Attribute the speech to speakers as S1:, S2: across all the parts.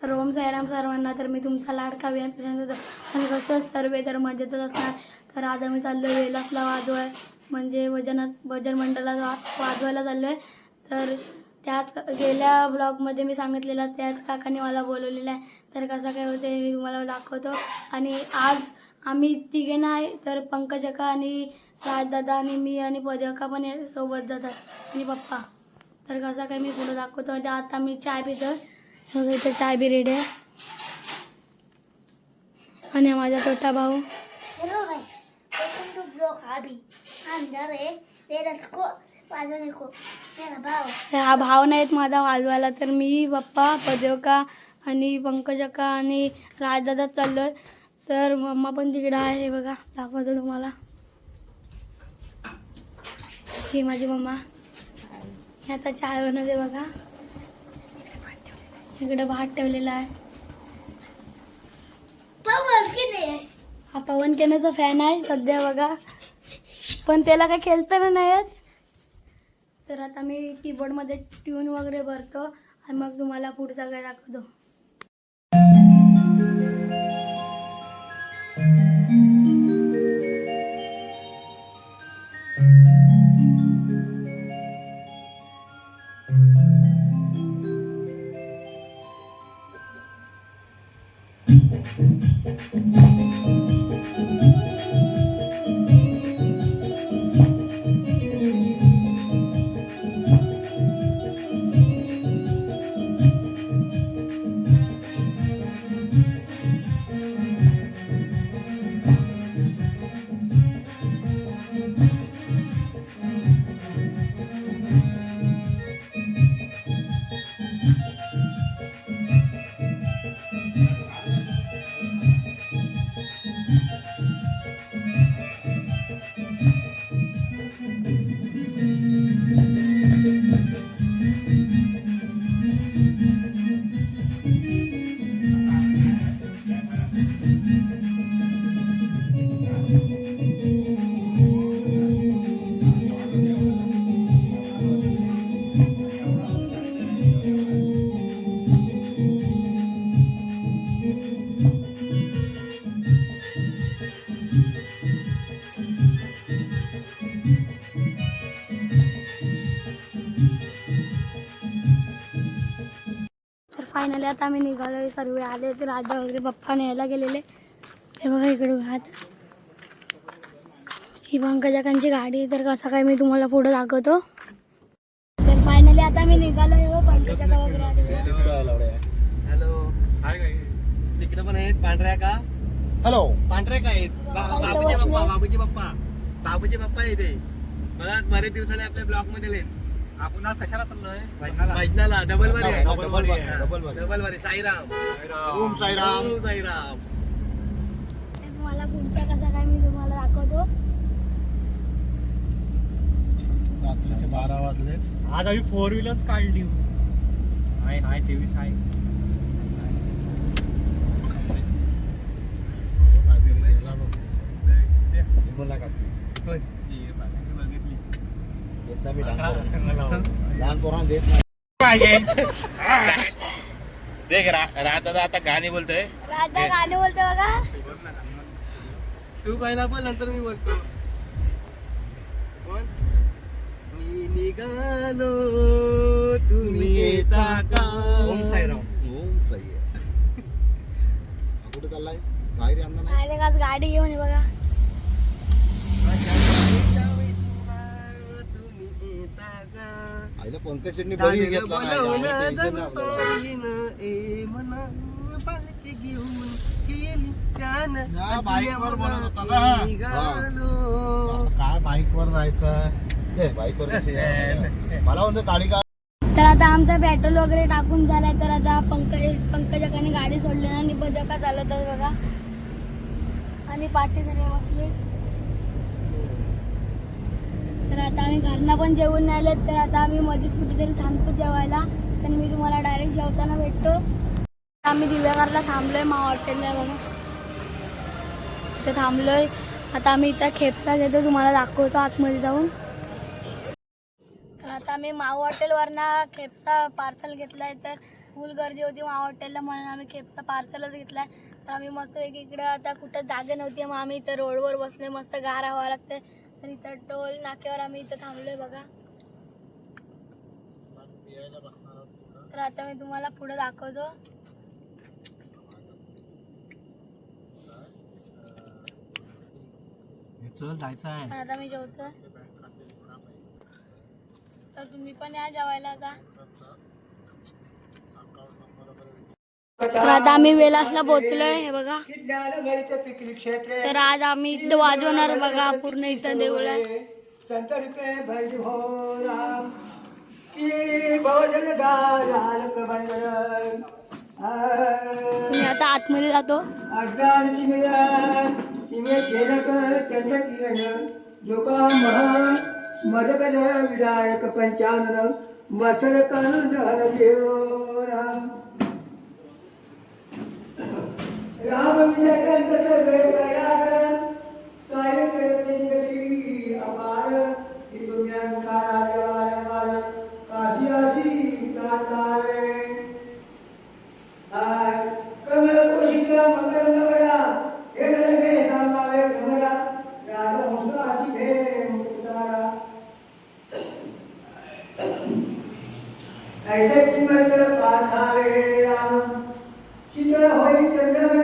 S1: तर ओम साईराम सर्वांना तर मी तुमचा लाडका व्यायाम प्रशांत आणि कसंच सर्व तर मजेतच असणार. तर आज आम्ही चाललो आहे वेलासला वाजवाय. म्हणजे वजनात भजन मंडळाला वा वाजवायला चाललो आहे तर त्याच गेल्या ब्लॉगमध्ये मी सांगितलेलं त्याच काकाने मला बोलवलेलं आहे. तर कसं काय होते मी तुम्हाला दाखवतो. आणि आज आम्ही तिघे नाही तर पंकजका आणि राजदादा आणि मी आणि पदका पण सोबत जातात. आणि पप्पा. तर कसं काय मी पुढं दाखवतो. म्हणजे आता मी चाय पितो बघा इथं चाय बी रेडी आहे. आणि माझा छोटा भाऊ.
S2: हेलो वेलकम टू ब्लॉग हैं को भाव
S1: हा भाव नाहीत माझा वाजवायला तर मी पप्पा पदेवका आणि पंकजका आणि राजदादा चाललो आहे तर मम्मा पण तिकडे आहे बघा दाखवतो तुम्हाला. ही माझी मम्मा. आता चाय बनवते बघा. इकडे भात ठेवलेला आहे. हा पवन केनेचा फॅन आहे सध्या बघा. पण त्याला काय खेळताना नाही येत. तर आता मी कीबोर्डमध्ये ट्यून वगैरे भरतो आणि मग तुम्हाला पुढचा काय दाखवतो. फायनली आता आम्ही निघालो सर्व आले तर राजा वगैरे पप्पा न्यायला गेलेले. ते बघा इकडे हात ही पंकजाकांची गाडी तर कसा काय मी तुम्हाला पुढे दाखवतो. तर फायनली आता मी निघालो हो. पंकजाका वगैरे आले
S3: हॅलो तिकडे पण आहेत. पांढऱ्या का?
S4: हॅलो
S3: पांढऱ्या का आहेत? बाबूजी. बाप्पा बाबूजी बाप्पा बाबूजी बाप्पा येते. मला बरेच दिवसाने आपल्या ब्लॉकमध्ये
S5: आपण आज कशाला चाललोय? भजनाला
S3: भजनाला डबल वारी आहे.
S4: डबल वारी आहे. डबल वारी.
S3: डबल वारी. साईराम.
S4: ओम साईराम.
S3: ओम साईराम.
S1: तर तुम्हाला पुढचा कसा काय मी तुम्हाला दाखवतो.
S4: रात्रीचे बारा वाजले.
S5: आज आम्ही फोर व्हीलरच काढली. आहे आहे तेवीस आहे.
S4: बोला का?
S3: कोण? ती बघितली.
S4: देत नाही मी लहान पोरांना. देत नाही
S6: देख रा- राधा आता गाणी बोलतोय
S1: राधा गाणे बोलते बघा
S3: तू पहिला पण नंतर मी बोलतो कोण मी निघालो तुम्ही येता का
S5: ओम साईराम
S4: ओम सही आहे कुठे चाललाय काय रे अण्णा नाही
S1: आले आज गाडी घेऊन ये बघा
S4: होता ना.
S3: आठवल्या निघालो.
S4: आता काय बाईक वर जायचं? बाईक वर कशी आहे? मला म्हणतो गाडी का
S1: तर आता आमचा पेट्रोल वगैरे टाकून झालाय तर आता पंकज पंकजकाने गाडी सोडली ना आणि बजका चालत आहे बघा. आणि पाठी सर्व बसले तर आता आम्ही घरनं पण जेवून नाही आलेत तर आता आम्ही मध्येच कुठेतरी थांबतो जेवायला. तर मी तुम्हाला डायरेक्ट जेवताना भेटतो. आम्ही दिव्यागारला थांबलोय मा हॉटेलला बघा. इथं थांबलोय. आता आम्ही इथं खेपसा घेतो तुम्हाला दाखवतो आतमध्ये जाऊन. तर आता आम्ही माऊ हॉटेलवरनं खेपसा पार्सल घेतलाय तर फुल गर्दी होती माऊ हॉटेलला म्हणून आम्ही खेपचा पार्सलच घेतला तर आम्ही मस्त इकडे आता कुठं जागे नव्हती मग आम्ही इथं रोडवर बसले मस्त गार हवा लागते. तर इथं टोल नाक्यावर आम्ही इथं थांबलोय बघा. तर आता मी तुम्हाला पुढे दाखवतो. आता मी जेवतो. तर तुम्ही पण या जेवायला आता. तर आता आम्ही वेलासला पोहोचलोय हे बघा. तर आज आम्ही इथं वाजवणार बघा पूर्ण इथं देऊळ मी आता आतमध्ये जातो.
S7: विधायक पंचान मसल राम राम विजयकन तत्र गए प्रयागरन सारे प्रयत्न निगति अपार दिव्य मुखार आगे वारे वारे काशी आसी कातारे आय कमल कोशिका मकर नवरा हे लगे सामावे भ्रमरा राग मुख आसी हे मुक्तारा ऐसे किमर कर पाठावे राम चित्रा होई
S1: चंद्रमा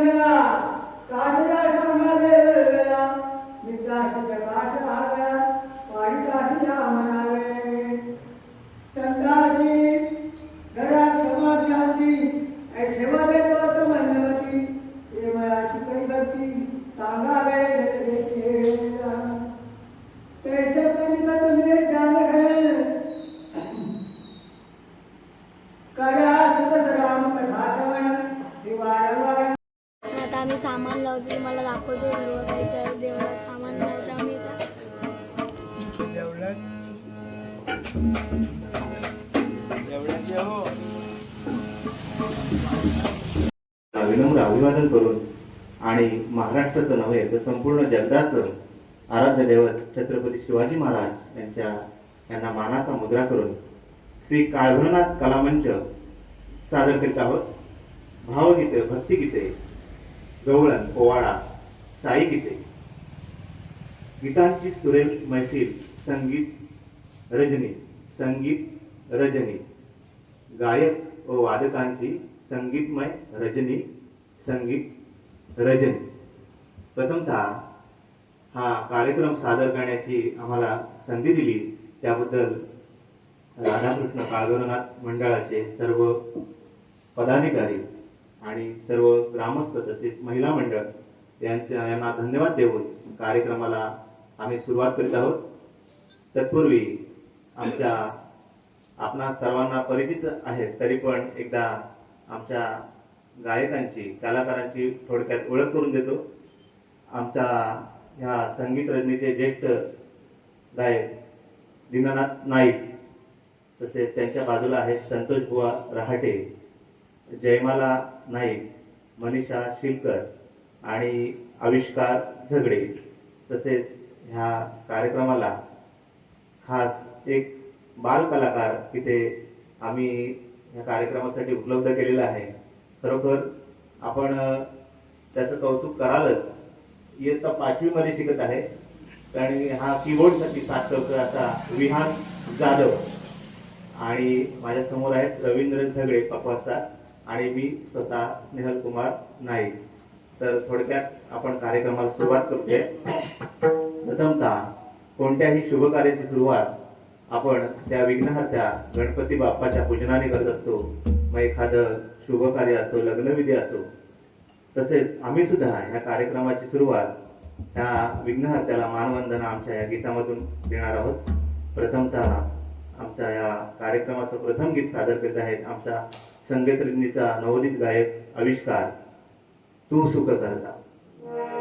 S1: दाखवतो सर्व काही तर देवळात सामान लावतो आम्ही
S8: विनम्र अभिवादन करून आणि महाराष्ट्राचं नव्हे तर संपूर्ण जगताचं आराध्य दैवत छत्रपती शिवाजी महाराज यांच्या यांना मानाचा मुद्रा करून श्री काळभनाथ कलामंच सादर करीत आहोत. भावगीते भक्तिगीते गवळण पोवाडा साई गीते. गीतांची सुरेल मैफिल संगीत रजनी संगीत रजनी. गायक व वादकांची संगीतमय रजनी संगीत रजनी. प्रथमतः हा कार्यक्रम सादर करण्याची आम्हाला संधी दिली. त्याबद्दल राधाकृष्ण काळगरनाथ मंडळाचे सर्व पदाधिकारी आणि सर्व ग्रामस्थ तसेच महिला मंडळ यांच्या यांना धन्यवाद देऊन कार्यक्रमाला आम्ही सुरुवात करीत आहोत. तत्पूर्वी आमच्या आपणा सर्वांना परिचित आहेत तरी पण एकदा आमच्या गायकांची कलाकारांची थोडक्यात ओळख करून देतो. आमच्या ह्या संगीत रजनीचे ज्येष्ठ गायक दीनानाथ नाईक तसेच त्यांच्या बाजूला आहेत संतोष बुवा रहाटे जयमाला नाईक मनीषा शिलकर. आणि आविष्कार झगडे तसेच ह्या कार्यक्रमाला खास एक बाल कलाकार तिथे आम्ही ह्या कार्यक्रमासाठी उपलब्ध केलेला आहे. खरोखर आपण त्याचं कौतुक करालच. इयत्ता पाचवीमध्ये शिकत आहे. आणि हा कीबोर्डसाठी साथ करतोय असा विहान जाधव. आणि माझ्यासमोर आहेत रवींद्र झगडे पप्पासा आणि मी स्वतः स्नेहल कुमार नाईक. तर थोडक्यात आपण कार्यक्रमाला सुरुवात करतोय. प्रथमतः कोणत्याही शुभ कार्याची सुरुवात आपण त्या विघ्नहर्त्या गणपती बाप्पाच्या पूजनाने करत असतो. मग एखादं शुभ कार्य असो लग्नविधी असो तसेच आम्ही सुद्धा या कार्यक्रमाची सुरुवात ह्या विघ्नहर्त्याला मानवंदना आमच्या या गीतामधून देणार आहोत. प्रथमतः आमच्या या कार्यक्रमाचं प्रथम गीत सादर करीत आहेत आमच्या संगीतरजनीचा नवोदित गायक आविष्कार. तू सुख करता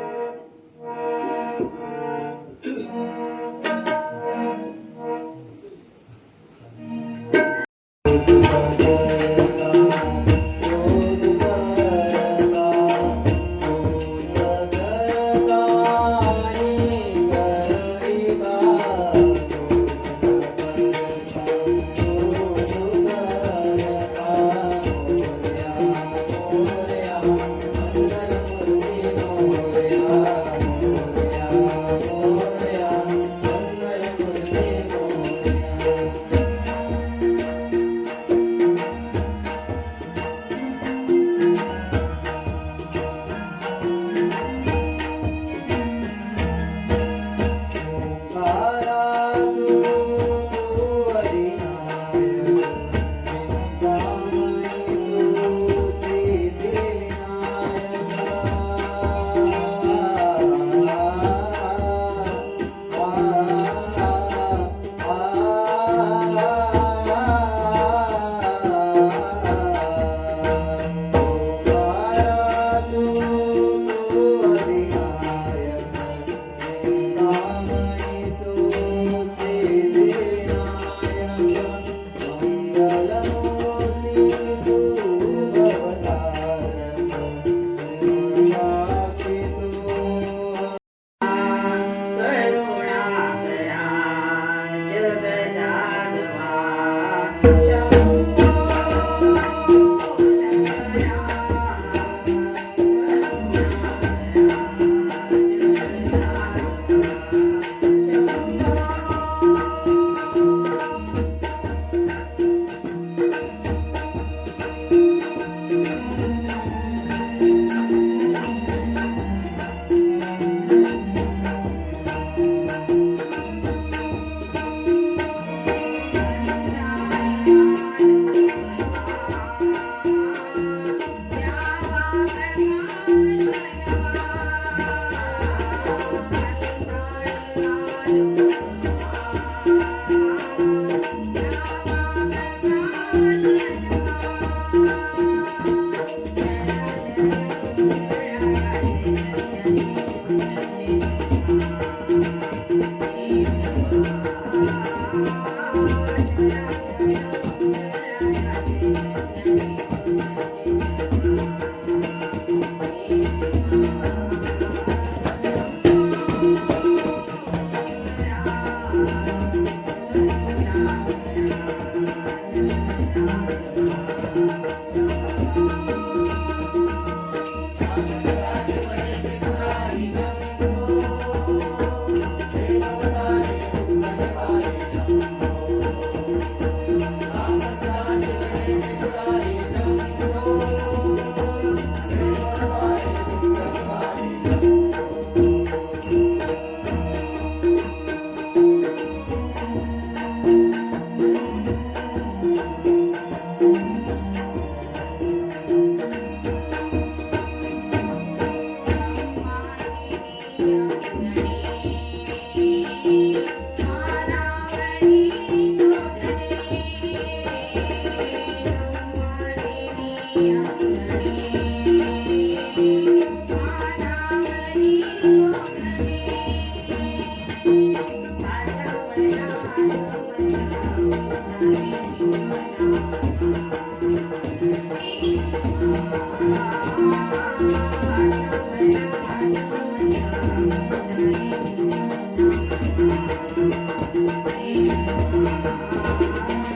S7: Thank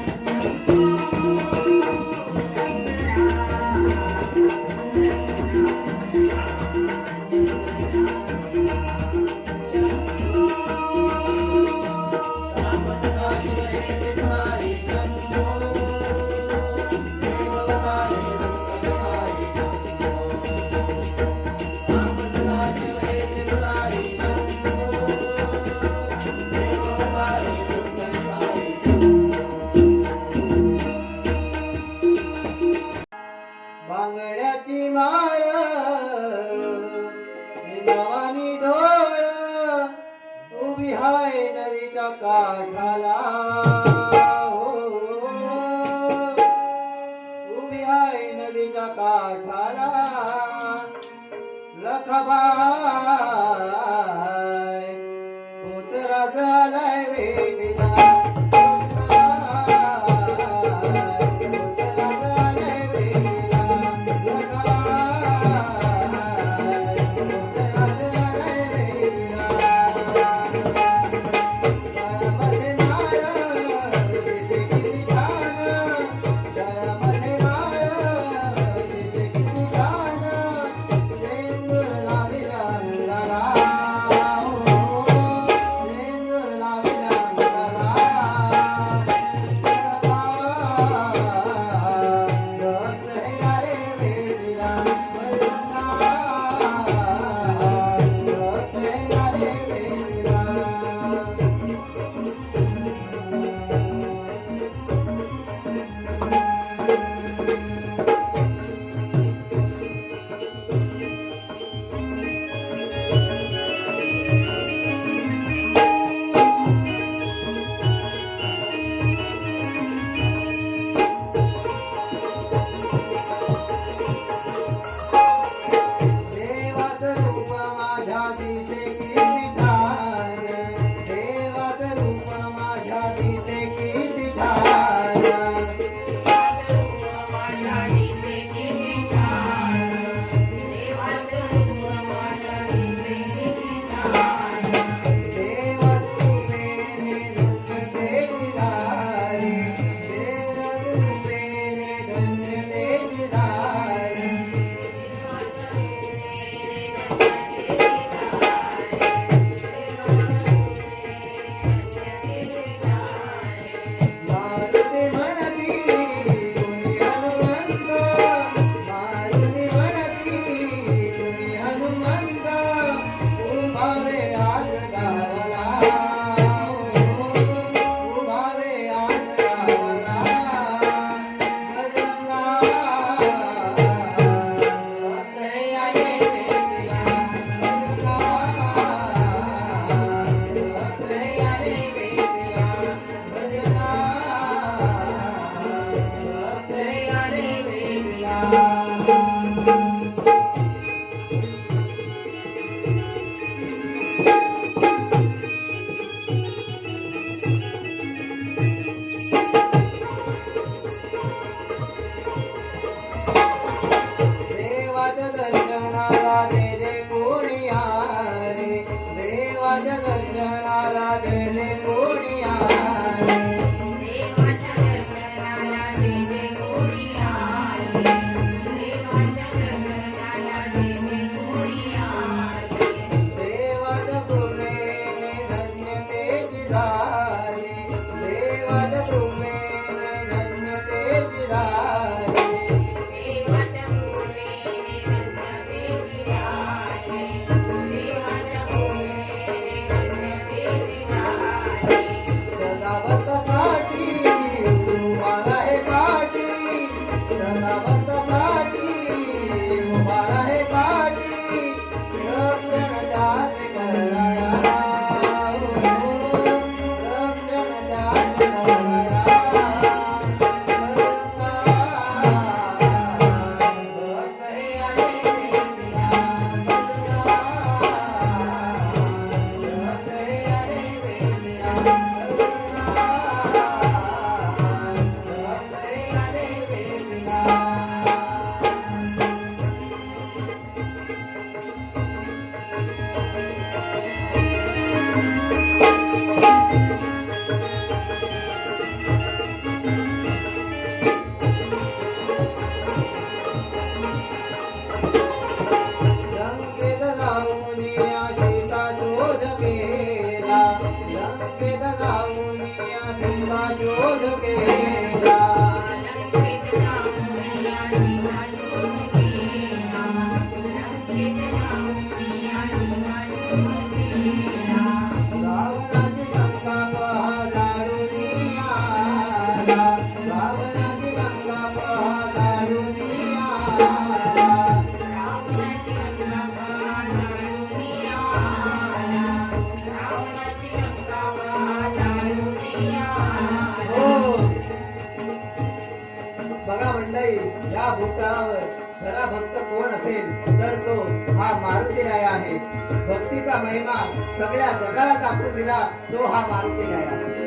S7: you.
S9: काठाला लखबा राधा असेल तर तो हा मारुती राय आहे. भक्तीचा महिमा सगळ्या जगाला दाखवून दिला तो हा मारुती राय आहे.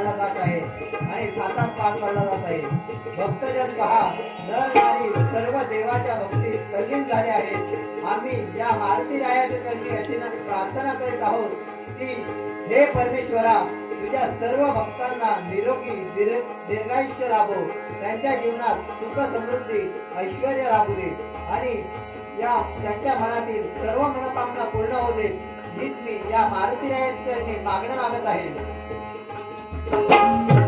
S9: पाडला जात आहे. आणि सातात पार पाडला जात आहे. भक्तजन पहा नर सर्व देवाच्या भक्ती तल्लीन झाले आहे आम्ही या मारुती रायाच्या करणे अशी प्रार्थना करीत आहोत की हे परमेश्वरा तुझ्या सर्व भक्तांना निरोगी दीर्घायुष्य लाभो. त्यांच्या जीवनात सुख समृद्धी ऐश्वर लाभू दे. आणि या त्यांच्या मनातील सर्व मनोकामना पूर्ण होते हीच मी या मारुती रायाची मागणं मागत आहे. Thank you.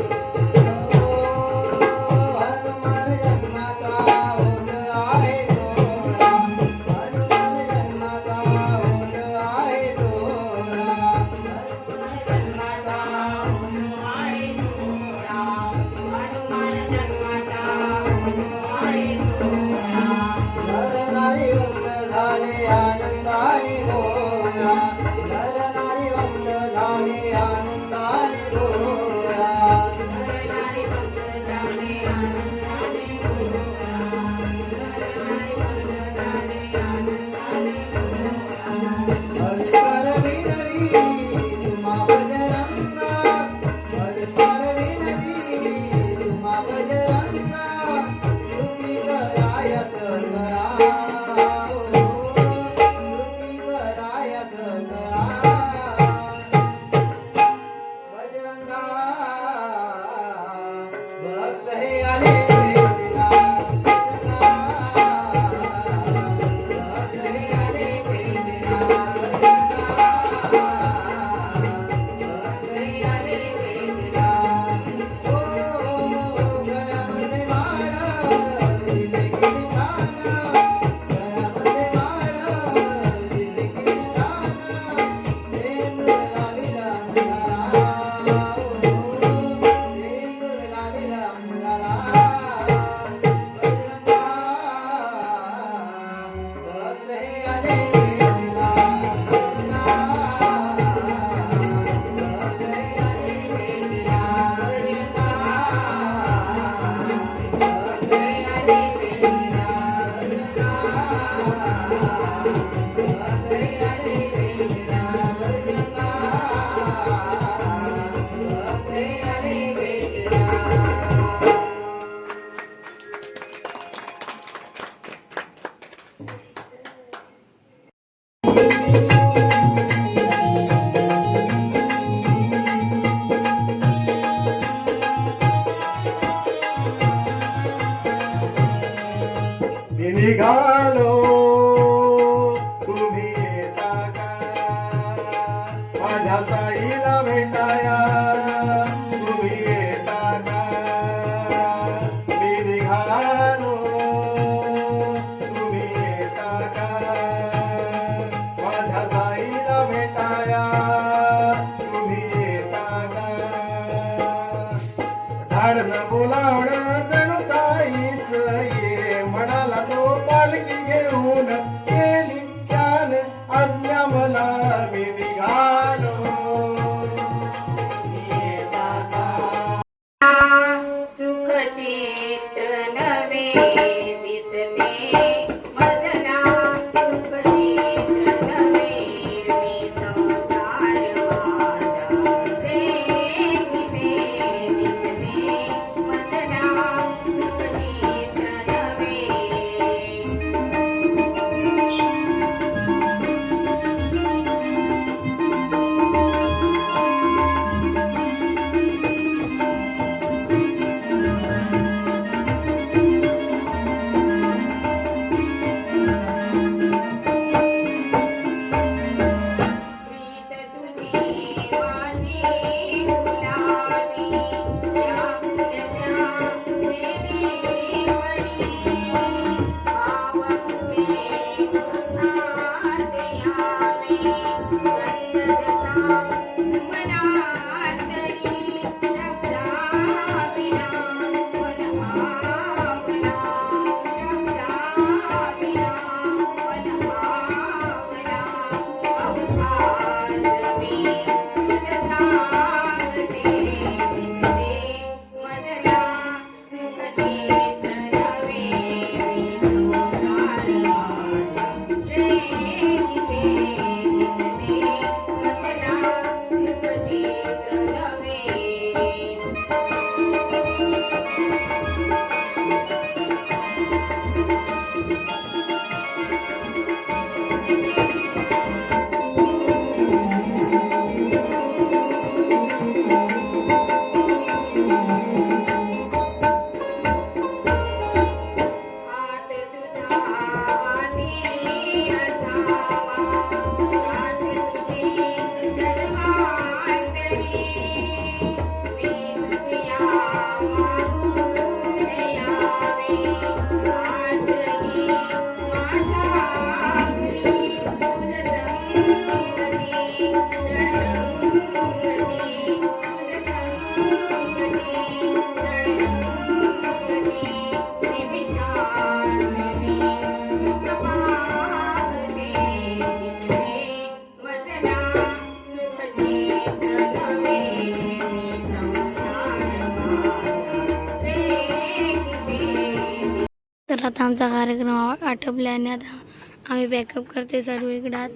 S9: मोठं प्लॅन आहे
S1: आता आम्ही बॅकअप करते सर्व इकडं.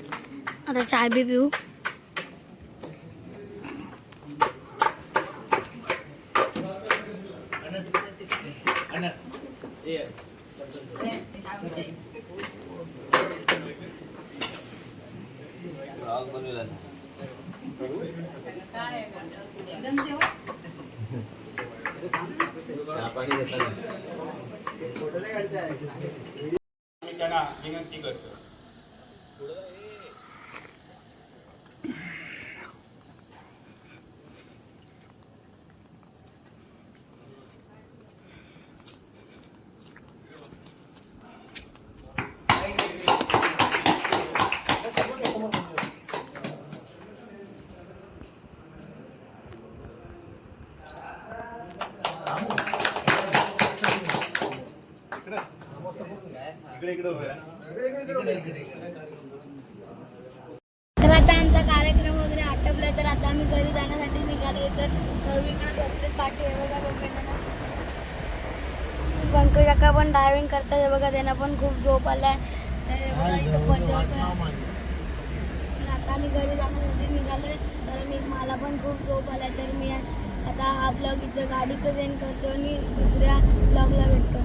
S1: आता चाय बी पिऊ. तर आता आमचा कार्यक्रम वगैरे आटोपला तर आता आम्ही घरी जाण्यासाठी निघालो तर सर्व इकडे झोपलेत पाठी आहे बघा बघा पंकज काका पण ड्रायव्हिंग करतात बघा त्यांना पण खूप झोप आलाय. तर हे बघा इथं पंजाब तर आता आम्ही घरी जाण्यासाठी निघालोय. तर मी मला पण खूप झोप आलाय तर मी आता हा ब्लॉग इथं गाडीचं सेंड करतो आणि दुसऱ्या ब्लॉगला भेटतो.